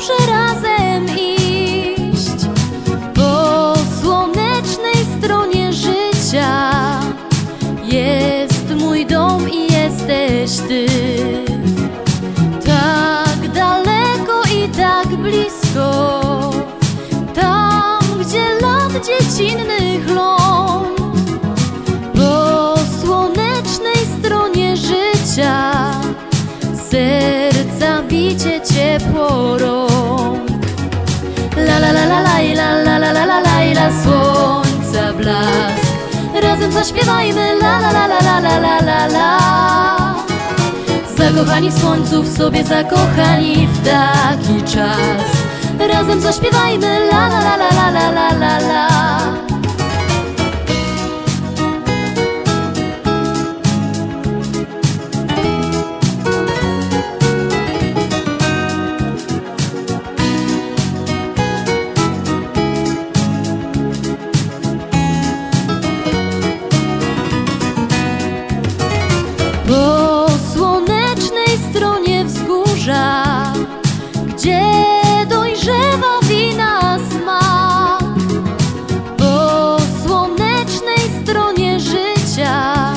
dobrze razem iść Po słonecznej stronie życia. Jest mój dom i jesteś ty. Tak daleko i tak blisko Tam, gdzie lat dziecinnych ląd. Po słonecznej stronie życia Serce bicie ciepło rąk La la la la la la la la la la la la słońca blask Razem zaśpiewajmy la la la la la la la la Zakochani w słońcu, w sobie zakochani w taki czas Razem zaśpiewajmy la la la la la Po słonecznej stronie wzgórza, gdzie dojrzewa wina smak. Po słonecznej stronie życia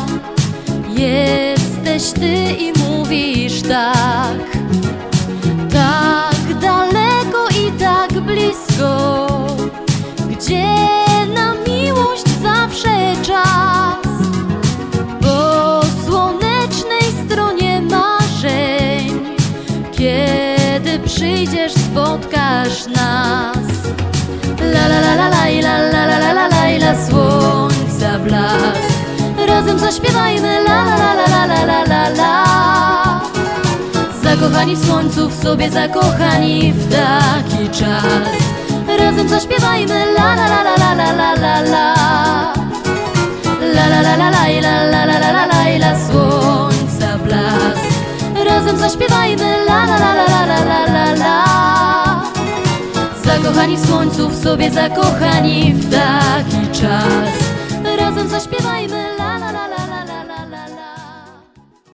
jesteś ty i mówisz tak. Przyjdziesz, spotkasz nas La la la la la la la la la la la la Słońca blask Razem zaśpiewajmy la la la la la la la la Zakochani w słońcu, w sobie zakochani w taki czas Razem zaśpiewajmy la la la la la la la la La la la la la la la la la la la la słońca blask Razem zaśpiewajmy Zakochani w sobie zakochani w taki czas. Razem zaśpiewajmy